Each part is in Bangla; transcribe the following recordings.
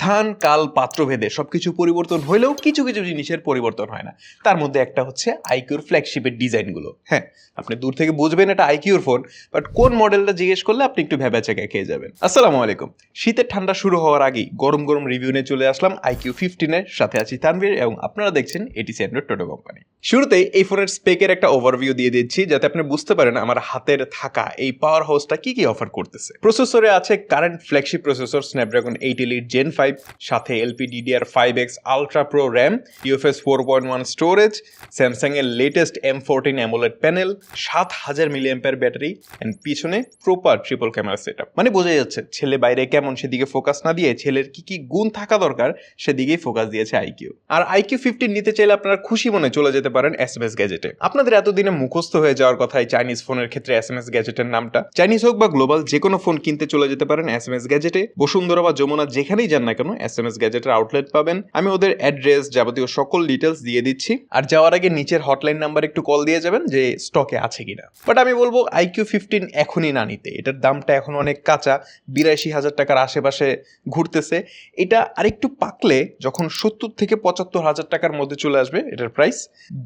স্থান, কাল, পাত্রভেদে সবকিছু পরিবর্তন হলেও কিছু কিছু জিনিসের পরিবর্তন হয় না। তার মধ্যে একটা হচ্ছে আইকিউর ফ্ল্যাগশিপের ডিজাইনগুলো। হ্যাঁ আপনি দূর থেকে বুঝবেন এটা আইকিউর ফোন বাট কোন মডেলটা জিজ্ঞেস করলে আপনি একটু ভেবে চেকে খেয়ে যাবেন। আসসালামু আলাইকুম। শীতের ঠান্ডা শুরু হওয়ার আগেই গরম গরম রিভিউ নিয়ে চলে আসলাম আইকিউ ফিফটিনের সাথে আছি তানভীর এবং আপনারা দেখছেন এটিসি অ্যান্ড্রয়েড টোটো কোম্পানি শুরুতেই এই ফোনের স্পেকের একটা ওভারভিউ দিয়ে দিচ্ছি যাতে আপনি বুঝতে পারেন আমার হাতের থাকা এই পাওয়ার হাউসটা কি কি অফার করতেছে। প্রসেসরে আছে current flagship processor Snapdragon eight elite gen five সাথে LP DDR five X ultra pro RAM, UFS four point one storage, Samsung এর latest M fourteen AMOLED panel সাত হাজার মিলিয়াম্পের ব্যাটারি অ্যান্ড পিছনে প্রপার ট্রিপল ক্যামেরা সেট মানে বোঝা যাচ্ছে, ছেলে বাইরে কেমন সেদিকে ফোকাস না দিয়ে ছেলের কি কি গুণ থাকা দরকার সেদিকেই ফোকাস দিয়েছে আইকিউ আর আইকিউ ফিফটিন নিতে চাইলে আপনারা খুশি মনে চলে যেতে পারেন এস এম এস গ্যাজেটে আপনাদের এতদিনে মুখস্থ হয়ে যাওয়ার কথা এই চাইনিজ ফোনের ক্ষেত্রে এস এম এস গ্যাজেটের নামটা। চাইনিজ হোক বা গ্লোবাল যে কোনো ফোন কিনতে চলে যেতে পারেন এস এম এস গ্যাজেটে বসুন্ধরা বা যমুনা যেখানেই যান না কেন এস এম এস গ্যাজেটের আউটলেট পাবেন। আমি ওদের অ্যাড্রেস যাবতীয় সকল ডিটেলস দিয়ে দিচ্ছি। আর যাওয়ার আগে নিচের হটলাইন নাম্বার একটু কল দিয়ে যাবেন যে স্টকে আছে কিনা। বাট আমি বলব আইকিউ ফিফটিন এখনই না নিতে। এটার দামটা এখন অনেক কাঁচা। বিরাশি হাজার টাকার আশেপাশে ঘুরতেছে। এটা আরেকটু পাকলে যখন সত্তর থেকে পঁচাত্তর হাজার টাকার মধ্যে চলে আসবে এটার প্রাইস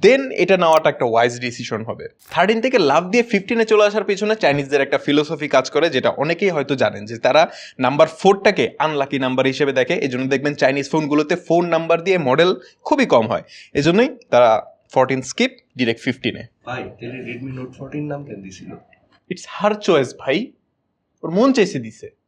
দেন এটা নেওয়াটা একটা ওয়াইজ ডিসিশন হবে। থার্টিন থেকে লাভ দিয়ে ফিফটিনে চলে আসার পিছনে চাইনিজদের একটা ফিলোসফি কাজ করে, যেটা অনেকেই হয়তো জানেন যে তারা নাম্বার ফোরটাকে আনলাকি নাম্বার হিসেবে দেখে। এই জন্য দেখবেন চাইনিজ ফোনগুলোতে ফোন নাম্বার দিয়ে মডেল খুবই কম হয়। এই জন্যই তারা ফোরটিন স্কিপ ডিরেক্ট ফিফটিনে ভাই তাহলে রেডমি নোট ফোরটিন নাম কেন দিছিল? ইটস হার চয়েস ভাই। ওর মন চাইছে দিছে।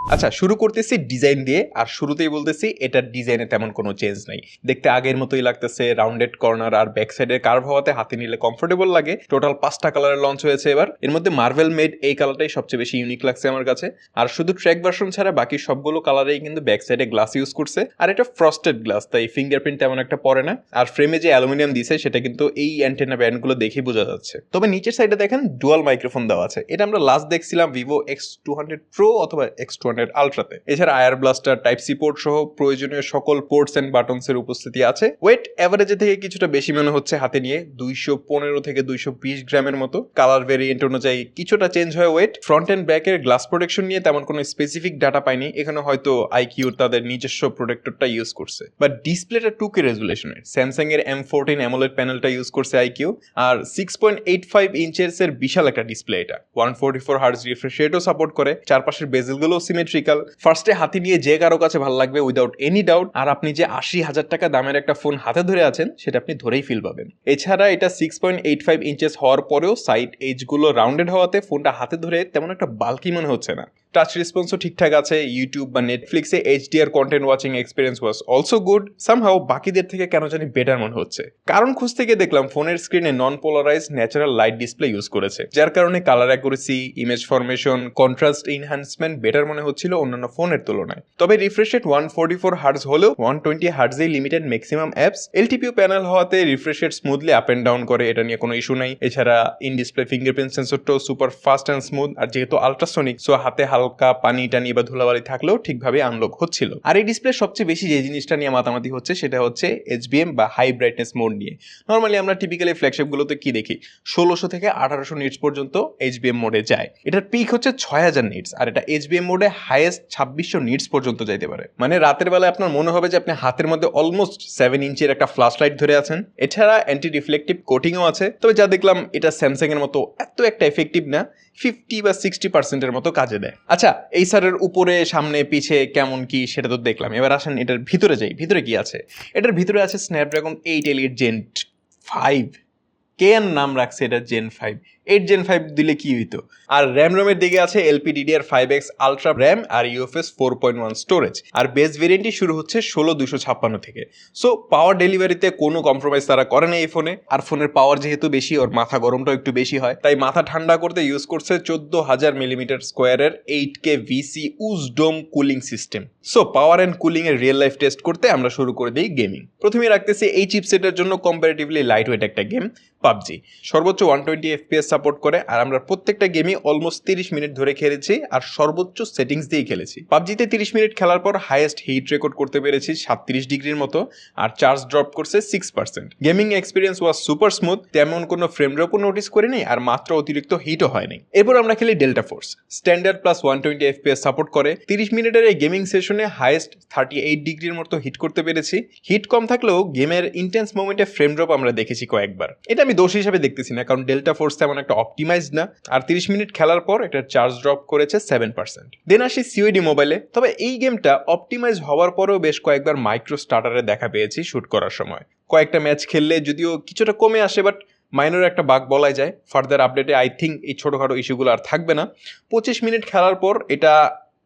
আচ্ছা শুরু করতেছি ডিজাইন দিয়ে, আর শুরুতেই বলতেছি এটার ডিজাইনে তেমন কোনো চেঞ্জ নাই। দেখতে আগের মতোই লাগতেছে রাউন্ডেড কর্নার আর ব্যাক সাইডের কার্ভ হওয়াতে হাতে নিলে কমফোর্টেবল লাগে। টোটাল পাঁচটা কালারের লঞ্চ হয়েছে এবার। এর মধ্যে মার্ভেল মেড এই কালারটাই সবচেয়ে বেশি ইউনিক লাগছে আমার কাছে। আর শুধু ট্র্যাক ভার্সন ছাড়া বাকি সবগুলো কালারেই কিন্তু ব্যাক সাইডে গ্লাস ইউজ করছে। আর এটা ফ্রস্টেড গ্লাস তাই ফিঙ্গারপ্রিন্ট তেমন একটা পড়ে না। আর ফ্রেমে যে অ্যালুমিনিয়াম দিছে, সেটা কিন্তু এই অ্যান্টেনা ব্যান্ডগুলো দেখেই বোঝা যাচ্ছে। তবে নিচের সাইডে দেখেন ডুয়াল মাইক্রোফোন দেওয়া আছে। এটা আমরা লাস্ট দেখছিলাম Vivo X two hundred pro অথবা এক্স টু হান্ড্রেড আলট্রাতে এছাড়া air blaster type C port সহ প্রয়োজনীয় সকল পোর্টস এন্ড বাটনস এর উপস্থিতি আছে। ওয়েট অ্যাভারেজে থেকে কিছুটা বেশি মনে হচ্ছে হাতে নিয়ে, দুইশো পনেরো থেকে দুইশো বিশ গ্রামের মতো। কালার ভেরিয়েন্ট অনুযায়ী কিছুটা চেঞ্জ হয় ওয়েট ফ্রন্ট এন্ড ব্যাক এর গ্লাস প্রোটেকশন নিয়ে তেমন কোনো স্পেসিফিক ডাটা পাইনি। এখানে হয়তো আইকিউ তাদের নিজস্ব প্রোটেক্টরটা ইউজ করছে। বাট ডিসপ্লেটা টু কে রেজুলেশনের স্যামসাং এর। এম ফোরটিন অ্যামোলেড প্যানেলটা ইউজ করছে আইকিউ আর সিক্স পয়েন্ট এইট ফাইভ ইঞ্চের এর বিশাল একটা ডিসপ্লে এটা। One forty four hertz refresh রেটও support করে। চারপাশের বেজেলগুলো সিমেট্রিক্যাল ফার্স্টে হাতি নিয়ে যে কারও কাছে ভালো লাগবে উইদাউট এনি ডাউট আর আপনি যে আশি হাজার টাকা দামের একটা ফোন হাতে ধরে আছেন, সেটা আপনি ধরেই ফিল পাবেন। এছাড়া এটা six point eight five inches হওয়ার পরেও সাইড এজগুলো রাউন্ডেড হওয়াতে ফোনটা হাতে ধরে তেমন একটা বাল্কি মনে হচ্ছে না। টাচ রেসপন্সও ঠিকঠাক আছে ইউটিউব বা নেটফ্লিক্সে HDR content watching experience was also good somehow বাকিদের থেকে কেন জানি বেটার মনে হচ্ছে। কারণ খুঁজতে গিয়ে দেখলাম ফোনের স্ক্রিনে non polarise natural light display use করেছে, যার কারণে colour accuracy image formation contrast enhancement better মনে হচ্ছিল অন্যান্য ফোনের তুলনায়। তবে refresh rate one forty four hertz হলেও one twenty হার্টসেই limited maximum apps LTPO panel হওয়াতে refresh rate smoothly up and down করে, এটা নিয়ে কোনো ইস্যু নাই। এছাড়া ইন ডিসপ্লে ফিঙ্গারপ্রিন্ট সেন্সরটাও সুপার ফাস্ট অ্যান্ড স্মুথ আর যেহেতু আলট্রাসনিক সো হাতে হালকা পানি টানি বা ধুলাবালি থাকলেও ঠিকভাবে আনলক হচ্ছিল। আর এই ডিসপ্লে সবচেয়ে বেশি যে জিনিসটা নিয়ে মাতামাতি হচ্ছে, সেটা হচ্ছে এইচবিএম বা হাই ব্রাইটনেস মোড নিয়ে। নর্মালি আমরা টিপিক্যালি ফ্ল্যাগশিপগুলোতে কি দেখি? ষোলোশো থেকে আঠারোশো নিটস পর্যন্ত এইচবিএম মোডে যায়। এটার পিক হচ্ছে ছয় হাজার নিটস আর এটা এইচবিএম মোডে হাইয়েস্ট ছাব্বিশশো নিটস পর্যন্ত যাইতে পারে। মানে রাতের বেলায় আপনার মনে হবে যে আপনি হাতের মধ্যে অলমোস্ট সেভেন ইঞ্চের একটা ফ্ল্যাশ লাইট ধরে আছেন। এছাড়া অ্যান্টি রিফ্লেকটিভ কোটিংও আছে। তবে যা দেখলাম, এটা স্যামসাং এর মতো এত একটা এফেক্টিভ না। ফিফটি বা সিক্সটি পার্সেন্টের মতো কাজে দেয়। আচ্ছা এই সারের উপরে, সামনে, পিছে কেমন কি সেটা তো দেখলাম। এবার আসেন, এটার ভিতরে যাই। ভিতরে কি আছে? এটার ভিতরে আছে Snapdragon eight elite gen five কে নাম রাখছে এটা gen five eight gen five দিলে কি হইতো? আর র্যাম রোমের দিকে আছে LP DDR five X ultra RAM আর UFS four point one storage আর বেস ভেরিয়েন্টই শুরু হচ্ছে ষোলো দুশো ছাপ্পান্ন থেকে। সো পাওয়ার ডেলিভারিতে কোনো কম্প্রোমাইজ তারা করে না এই ফোনে আর ফোনের পাওয়ার যেহেতু বেশি, ওর মাথা গরমটাও একটু বেশি হয়। তাই মাথা ঠান্ডা করতে ইউজ করছে চোদ্দ হাজার মিলিমিটার স্কোয়ারের eight K VC উজডোম cooling system so power and cooling এর রিয়েল লাইফ টেস্ট করতে আমরা শুরু করে দিই গেমিং প্রথমে রাখতেছি এই চিপসেটের জন্য কম্পারেটিভলি লাইট ওয়েট একটা গেম পাবজি। সর্বোচ্চ ওয়ান টোয়েন্টি এফপিএস সাপোর্ট করে, আর আমরা প্রত্যেকটা গেমই অলমোস্ট তিরিশ মিনিট ধরে খেলেছি, আর সর্বোচ্চ সেটিংস দিয়ে খেলেছি। পাবজিতে তিরিশ মিনিট খেলার পর হাইয়েস্ট হিট রেকর্ড করতে পেরেছি সাতত্রিশ ডিগ্রির মতো, আর চার্জ ড্রপ করছে six percent gaming experience was super smooth তেমন কোনো ফ্রেম ড্রপও নোটিস করিনি, আর মাত্র অতিরিক্ত হিটও হয়নি। এরপর আমরা খেলি Delta Force standard plus one twenty FPS support করে, তিরিশ মিনিটের এই গেমিং সেশনে হাইয়েস্ট থার্টি এইট ডিগ্রির মতো হিট করতে পেরেছি। হিট কম থাকলেও গেমের ইন্টেন্স মোমেন্টে ফ্রেম ড্রপ আমরা দেখেছি কয়েকবার। এটা আমি দোষ হিসাবে দেখতেছি না, কারণ ডেল্টা ফোর্স তেমন একটা অপটিমাইজড না। আর তিরিশ মিনিট খেলার পর এটা চার্জ ড্রপ করেছে সেভেন পার্সেন্ট দেন আসি সিওডি মোবাইলে তবে এই গেমটা অপটিমাইজ হওয়ার পরেও বেশ কয়েকবার মাইক্রো স্টার্টারে দেখা পেয়েছি শ্যুট করার সময়। কয়েকটা ম্যাচ খেললে যদিও কিছুটা কমে আসে বাট মাইনর একটা বাঘ বলাই যায়। ফার্দার আপডেটে আই থিঙ্ক এই ছোটোখাটো ইস্যুগুলো আর থাকবে না। পঁচিশ মিনিট খেলার পর এটা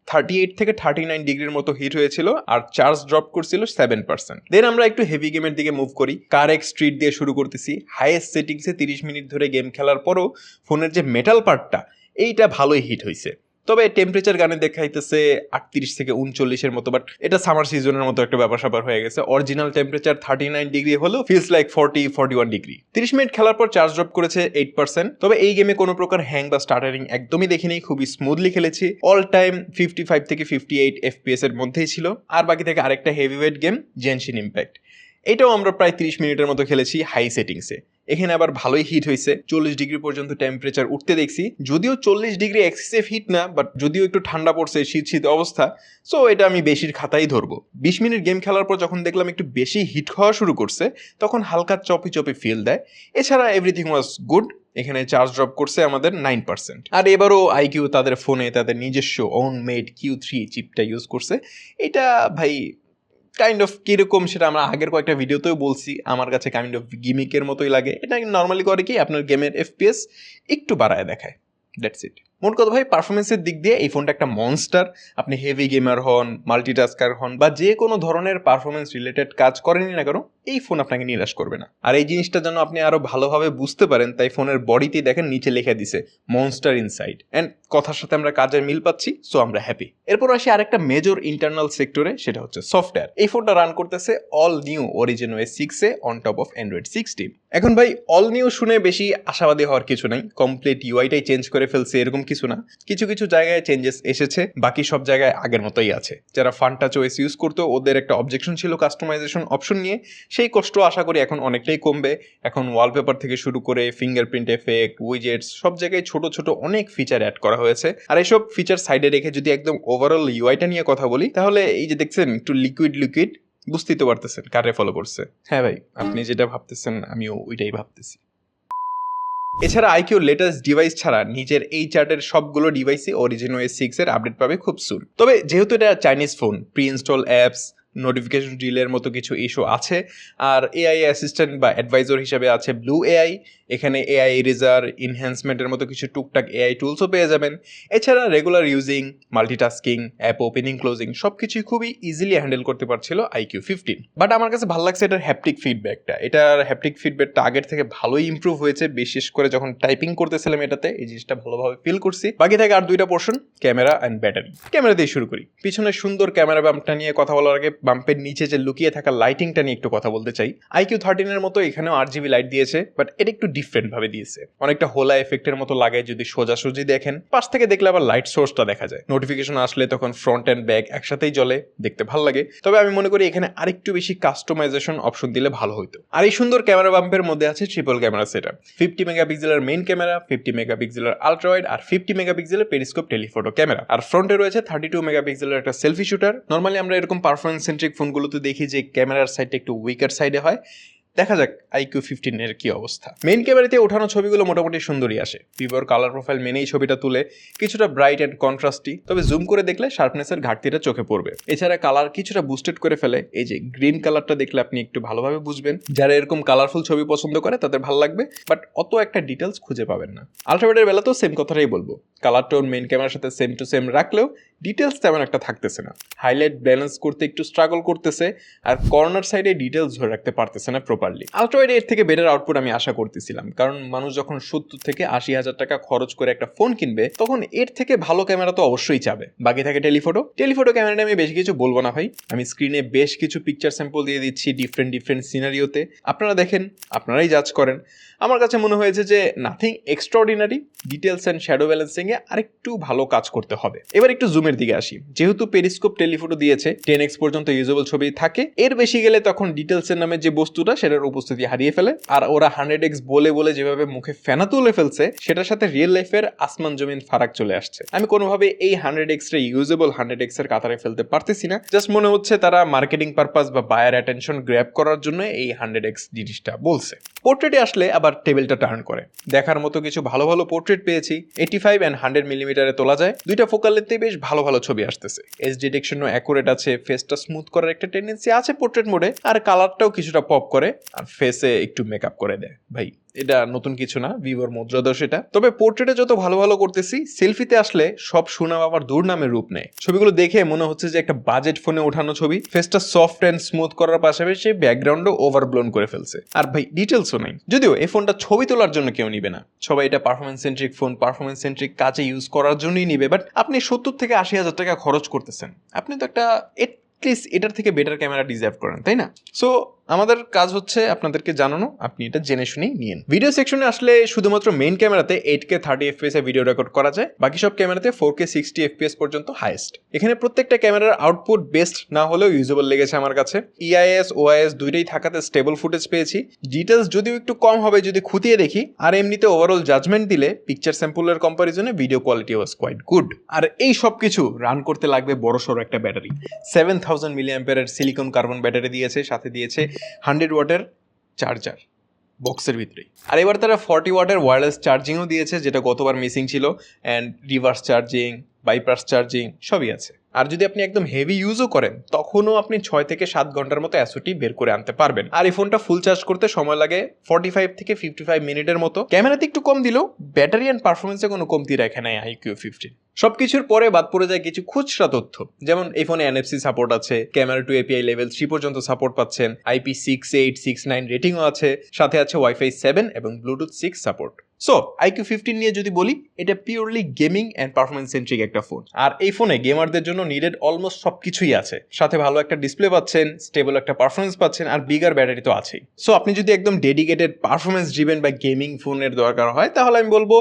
থার্টি এইট থেকে থার্টি নাইন ডিগ্রির মতো হিট হয়েছিল আর চার্জ ড্রপ করছিল সেভেন পার্সেন্ট দেন আমরা একটু হেভি গেমের দিকে মুভ করি। কার এক স্ট্রিট দিয়ে শুরু করতেছি। হাইয়েস্ট সেটিংসে তিরিশ মিনিট ধরে গেম খেলার পরও ফোনের যে মেটাল পার্টটা এইটা ভালোই হিট হয়েছে তবে টেম্পারেচার গানে দেখাইতেছে আটত্রিশ থেকে উনচল্লিশের মতো বাট এটা সামার সিজনের মতো একটা ব্যাপার স্যাপার হয়ে গেছে। Original temperature thirty nine degree হলেও feels like forty forty one degree তিরিশ মিনিট খেলার পর চার্জ ড্রপ করেছে এইট পার্সেন্ট তবে এই গেমে কোনো প্রকার হ্যাং বা স্টার্টারিং একদমই দেখিনি, খুবই স্মুথলি খেলেছি। অল টাইম ফিফটি ফাইভ থেকে ফিফটি এইট এফপিএস এর মধ্যেই ছিল। আর বাকি থেকে আরেকটা heavy weight game Genshin Impact এটাও আমরা প্রায় তিরিশ মিনিটের মতো খেলেছি হাই সেটিংসে এখানে আবার ভালোই হিট হয়েছে। চল্লিশ ডিগ্রি পর্যন্ত টেম্পারেচার উঠতে দেখছি। যদিও চল্লিশ ডিগ্রি এক্সেসিভ হিট না বাট যদিও একটু ঠান্ডা পড়ছে, শীত শীত অবস্থা সো এটা আমি বেশির খাতাই ধরবো। বিশ মিনিট গেম খেলার পর যখন দেখলাম একটু বেশি হিট হওয়া শুরু করছে, তখন হালকা চপি চপি ফিল দেয়। এছাড়া এভরিথিং ওয়াজ গুড এখানে চার্জ ড্রপ করছে আমাদের নাইন পার্সেন্ট আর এবারও আইকিউ তাদের ফোনে তাদের নিজস্ব ওন মেড কিউ থ্রি চিপটা ইউজ করছে। এটা ভাই কাইন্ড অফ কীরকম সেটা আমরা আগের কয়েকটা ভিডিওতেও বলছি। আমার কাছে কাইন্ড অফ গিমিকের মতোই লাগে। এটা নর্মালি করে কি আপনার গেমের এফপিএস একটু বাড়ায় দেখায়। দ্যাটস ইট মোট কথা ভাই পারফরমেন্সের দিক দিয়ে এই ফোনটা একটা মনস্টার আপনি হেভি গেমার হন মাল্টিটাস্কার হন বা যে কোনো ধরনের পারফরমেন্স রিলেটেড কাজ করেনি না কেন এই ফোন আপনাকে নিরাশ করবে না। আর এই জিনিসটা যেন আপনি আরও ভালোভাবে বুঝতে পারেন, তাই ফোনের বডিতেই দেখেন, নিচে লিখে দিছে মনস্টার ইনসাইড অ্যান্ড কথার সাথে আমরা কাজের মিল পাচ্ছি সো আমরা হ্যাপি এরপর আসি আরেকটা মেজর ইন্টারনাল সেক্টরে সেটা হচ্ছে সফটওয়্যার এই ফোনটা রান করতেছে অল নিউ অরিজিন ওয়ে সিক্সে on top of Android sixteen এখন ভাই অল নিউ শুনে বেশি আশাবাদী হওয়ার কিছু নাই। কমপ্লিট ইউআইটাই চেঞ্জ করে ফেলছে, এরকম কিছু না। কিছু কিছু জায়গায় চেঞ্জেস এসেছে, বাকি সব জায়গায় আগের মতোই আছে। যারা ফান টাচ ওয়েস ইউজ করতো, ওদের একটা অবজেকশন ছিল কাস্টমাইজেশন অপশন নিয়ে। সেই কষ্ট আশা করি এখন অনেকটাই কমবে। এখন ওয়ালপেপার থেকে শুরু করে ফিঙ্গারপ্রিন্ট এফেক্ট উইজেটস সব জায়গায় ছোট ছোট অনেক ফিচার অ্যাড করা হয়েছে। আর এইসব ফিচার সাইডে রেখে যদি একদম ওভারঅল ইউআইটা নিয়ে কথা বলি, তাহলে এই যে দেখছেন, একটু লিকুইড লিকুইড বুঝতেই তো পারতেছেন কারে ফলো করছে। হ্যাঁ ভাই, আপনি যেটা ভাবতেছেন, আমিও ওইটাই ভাবতেছি। এছাড়া আইকিউ লেটেস্ট ডিভাইস ছাড়া নিজের এই চার্টের সবগুলো ডিভাইসই অরিজিন ওয়েস সিক্স এর আপডেট পাবে খুব সুন তবে যেহেতু এটা Chinese phone pre install apps notification ডিলের মতো কিছু ইস্যু আছে। আর এআই অ্যাসিস্ট্যান্ট বা অ্যাডভাইজার হিসেবে আছে ব্লু এআই এখানে এআই ইরেজার ইনহ্যান্সমেন্টের মতো কিছু টুকটাক এআই টুলসও পেয়ে যাবেন। এছাড়া regular using multitasking app opening closing সব কিছুই খুবই ইজিলি হ্যান্ডেল করতে পারছিল আইকিউ ফিফটিন বাট আমার কাছে ভালো লাগছে এটার হ্যাপটিক ফিডব্যাকটা এটার হ্যাপটিক ফিডব্যাকটা আগের থেকে ভালোই ইমপ্রুভ হয়েছে, বিশেষ করে যখন টাইপিং করতেছিলাম এটাতে, এই জিনিসটা ভালোভাবে ফিল করছি। বাকি থাকে আর দুইটা portion camera and battery camera দিয়ে শুরু করি। পিছনে সুন্দর ক্যামেরা বাম্পটা নিয়ে কথা বলার আগে বাম্পের নিচে যে লুকিয়ে থাকা লাইটিংটা নিয়ে একটু কথা বলতে চাই। আইকিউ থার্টিনের মতো এখানেও আর জিবি লাইট দিয়েছে বাট এটা একটু ডিফারেন্ট ভাবে দিয়েছে। অনেকটা হোলা এফেক্টের মতো লাগে যদি সোজাসুজি দেখেন, পাশ থেকে দেখলে আবার লাইট সোর্সটা দেখা যায়। নোটিফিকেশন আসলে তখন ফ্রন্ট অ্যান্ড ব্যাক একসাথেই জ্বলে, দেখতে ভালো লাগে। তবে আমি মনে করি এখানে আরেকটু বেশি কাস্টমাইজেশন অপশন দিলে ভালো হতো আর এই সুন্দর ক্যামেরা বাম্পের মধ্যে আছে triple camera set up fifty মেগাপিক্সেলের মেইন ক্যামেরা ফিফটি মেগাপিক্সেলের আলট্রাওয়াইড আর ফিফটি মেগাপিক্সেলের পেরিস্কোপ টেলিফোটো ক্যামেরা আর ফ্রন্টে রয়েছে থার্টি টু মেগাপিক্সেলের একটা সেলফি শুটার নর্মালি আমরা এরকম পারফরমেন্স সেন্ট্রিক ফোনগুলোতে দেখি যে ক্যামেরার সাইডটা একটু উইকার সাইডে হয়। দেখা যাক আইকিউ ফিফটিন এর কি অবস্থা। মেন ক্যামেরাতে ওঠানো ছবিগুলো মোটামুটি সুন্দরই আসে। ভিভোর কালার প্রোফাইল মেনেই ছবিটা তুলে কিছুটা ব্রাইট অ্যান্ড কন্ট্রাস্টি তবে জুম করে দেখলে শার্পনেসের ঘাটতিটা চোখে পড়বে। এছাড়া কালার কিছুটা বুস্টেড করে ফেলে, এই যে গ্রিন কালারটা দেখলে আপনি একটু ভালোভাবে বুঝবেন। যারা এরকম কালারফুল ছবি পছন্দ করে, তাদের ভালো লাগবে বাট অত একটা ডিটেলস খুঁজে পাবেন না। আলট্রাওয়াইডের বেলাতেও সেম কথাটাই বলব। কালার টোন মেইন ক্যামেরার সাথে সেম টু সেম রাখলেও ডিটেলস তেমন একটা থাকতেছে না। হাইলাইট ব্যালেন্স করতে একটু স্ট্রাগল করতেছে, আর কর্নার সাইডে ডিটেলস ধরে রাখতে পারতেছে না প্রপারলি আলট্রাওয়াইড এর থেকে বেটার আউটপুট আমি আশা করতেছিলাম। কারণ মানুষ যখন সত্তর থেকে আশি হাজার টাকা খরচ করে একটা ফোন কিনবে, তখন এর থেকে ভালো ক্যামেরা তো অবশ্যই চাবে। বাকি থাকে টেলিফোটো টেলিফোটো ক্যামেরাটা আমি বেশি কিছু বলব না ভাই। আমি স্ক্রিনে বেশ কিছু পিকচার স্যাম্পল দিয়ে দিচ্ছি ডিফারেন্ট ডিফারেন্ট সিনারিওতে আপনারা দেখেন, আপনারাই জাজ করেন। আমার কাছে মনে হয়েছে যে nothing extraordinary details and shadow ব্যালেন্সিংয়ে আরেকটু ভালো কাজ করতে হবে। এবার একটু জুমের দিকে আসি। যেহেতু পেরিস্কোপ টেলিফোটো দিয়েছে টেন এক্স পর্যন্ত ইউজেবল ছবি থাকে, এর বেশি গেলে তখন ডিটেলস এর নামে যে বস্তুটা, সেটার উপস্থিতি হারিয়ে ফেলে। আর ওরা হান্ড্রেড এক্স বলে বলে যেভাবে মুখে ফেনা তুলে ফেলছে, সেটার সাথে রিয়েল লাইফের আসমান জমিন ফারাক চলে আসছে। আমি কোনোভাবে এই hundred x ray usable hundred এক্সের কাতারে ফেলতে পারতেছি না। জাস্ট মনে হচ্ছে তারা মার্কেটিং পারপাস বা বায়ার অ্যাটেনশন গ্র্যাব করার জন্য এই হান্ড্রেড এক্স জিনিসটা বলছে। পোর্ট্রেটে আসলে আবার টেবিলটা টার্ন করে। দেখার মতো কিছু ভালো ভালো পোর্ট্রেট পেয়েছি। এইটি ফাইভ অ্যান্ড হান্ড্রেড মিলিমিটারে তোলা যায়। দুইটা ফোকাল লেন্থে বেশ ভালো ভালো ছবি আসতেছে। এস ডিটেকশনও অ্যাকুরেট আছে ফেসটা স্মুথ করার একটা টেন্ডেন্সি আছে পোর্ট্রেট মোডে আর কালারটাও কিছুটা পপ করে, আর ফেসে একটু মেকআপ করে দেয়, ভাই। এটা নতুন কিছু না ভিভোর মুদ্রাদোষ এটা। তবে পোর্ট্রেটে যত ভালো ভালো করতেছি সেলফিতে আসলে সব সুনাম আবার দুর্নামের রূপ নেয়। ছবিগুলো দেখে মনে হচ্ছে যে একটা বাজেট ফোনে ওঠানো ছবি ফেসটা সফট অ্যান্ড স্মুথ করার পাশাপাশি ব্যাকগ্রাউন্ডও ওভারব্লোন করে ফেলছে। আর ভাই ডিটেলসও নেই। যদিও এই ফোনটা ছবি তোলার জন্য কেউ নিবে না। সবাই এটা performance centric phone performance centric কাজে ইউজ করার জন্যই নিবে। বাট আপনি সত্তর থেকে আশি হাজার টাকা খরচ করতেছেন। আপনি তো একটা এটলিস্ট এটার থেকে বেটার ক্যামেরা ডিজার্ভ করেন, তাই না? সো আমাদের কাজ হচ্ছে আপনাদেরকে জানানো, আপনি এটা জেনে শুনেই নিন ভিডিও সেকশনে আসলে শুধুমাত্র মেইন ক্যামেরাতে এইট কে থার্টি এফপিএস এ ভিডিও রেকর্ড করা যায়, বাকি সব ক্যামেরাতে ফোর কে সিক্সটি এফপিএস পর্যন্ত হাইয়েস্ট এখানে প্রত্যেকটা ক্যামেরার আউটপুট বেস্ট না হলেও ইউজেবল লেগেছে আমার কাছে। E ইআইএস ওআইএস দুইটাই থাকাতে স্টেবল ফুটেজ পেয়েছি। ডিটেলস যদিও একটু কম হবে যদি খুঁটিয়ে দেখি, আর এমনিতে ওভারঅল জাজমেন্ট দিলে পিকচার স্যাম্পলের কম্পারিজনে video quality was quite good আর এই সব কিছু রান করতে লাগবে বড় সড়ো একটা ব্যাটারি। সেভেন থাউজেন্ড মিলিয়াম্পেয়ারের সিলিকন কার্বন ব্যাটারি দিয়েছে, সাথে দিয়েছে হান্ড্রেড ওয়াটের চার্জার, বক্সের ভিতরেই। আর এবার তারা ফর্টি ওয়াটের ওয়্যারলেস চার্জিংও দিয়েছে, যেটা গতবার মিসিং ছিল and reverse charging bypass charging সবই আছে। আর যদি আপনি একদম হেভি ইউজও করেন, তখনও আপনি ছয় থেকে সাত ঘণ্টার মতো অ্যাসোটি বের করে আনতে পারবেন। আর এই ফোনটা ফুল চার্জ করতে সময় লাগে ফর্টি ফাইভ থেকে ফিফটি ফাইভ মিনিটের মতো। ক্যামেরাতে একটু কম দিলেও ব্যাটারি অ্যান্ড পারফরমেন্সে কোনো কমতি রাখে নাই আইকিউ ফিফটিন সবকিছুর পরে বাদ পড়ে যায় কিছু খুচরা তথ্য। যেমন এই ফোনে এনএফসি সাপোর্ট আছে camera two API level three পর্যন্ত সাপোর্ট পাচ্ছেন IP six eight six nine রেটিংও আছে, সাথে আছে ওয়াইফাই সেভেন এবং Bluetooth six support so iQOO fifteen নিয়ে যদি বলি, এটা purely gaming and performance centric একটা ফোন আর এই ফোনে গেমারদের জন্য নিডেড অলমোস্ট সব কিছুই আছে। সাথে ভালো একটা ডিসপ্লে পাচ্ছেন স্টেবল একটা পারফরমেন্স পাচ্ছেন, আর বিগার ব্যাটারি তো আছেই। সো আপনি যদি একদম ডেডিকেটেড পারফরমেন্স ড্রিভেন বা গেমিং ফোনের দরকার হয়, তাহলে আমি বলব,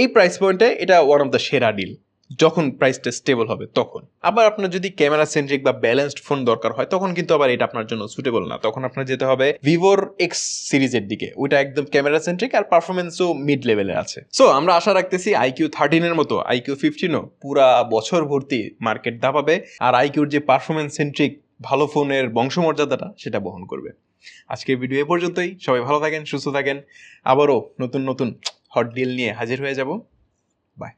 এই প্রাইস পয়েন্টে এটা ওয়ান অফ দ্য সেরা ডিল যখন প্রাইসটা স্টেবল হবে, তখন। আবার আপনার যদি ক্যামেরা সেন্ট্রিক বা ব্যালেন্সড ফোন দরকার হয়, তখন কিন্তু আবার এটা আপনার জন্য সুটেবল না। তখন আপনার যেতে হবে ভিভোর এক্স সিরিজের দিকে। ওইটা একদম ক্যামেরা সেন্ট্রিক আর পারফরমেন্সও মিড লেভেলে আছে। সো আমরা আশা রাখতেছি আইকিউ থার্টিনের মতো আইকিউ ফিফটিনও পুরা বছর ভর্তি মার্কেট দাপাবে আর আইকিউর যে পারফরমেন্স সেন্ট্রিক ভালো ফোনের বংশমর্যাদাটা, সেটা বহন করবে। আজকের ভিডিও এ পর্যন্তই। সবাই ভালো থাকেন, সুস্থ থাকেন। আবারও নতুন নতুন হট ডিল নিয়ে হাজির হয়ে যাব। বাই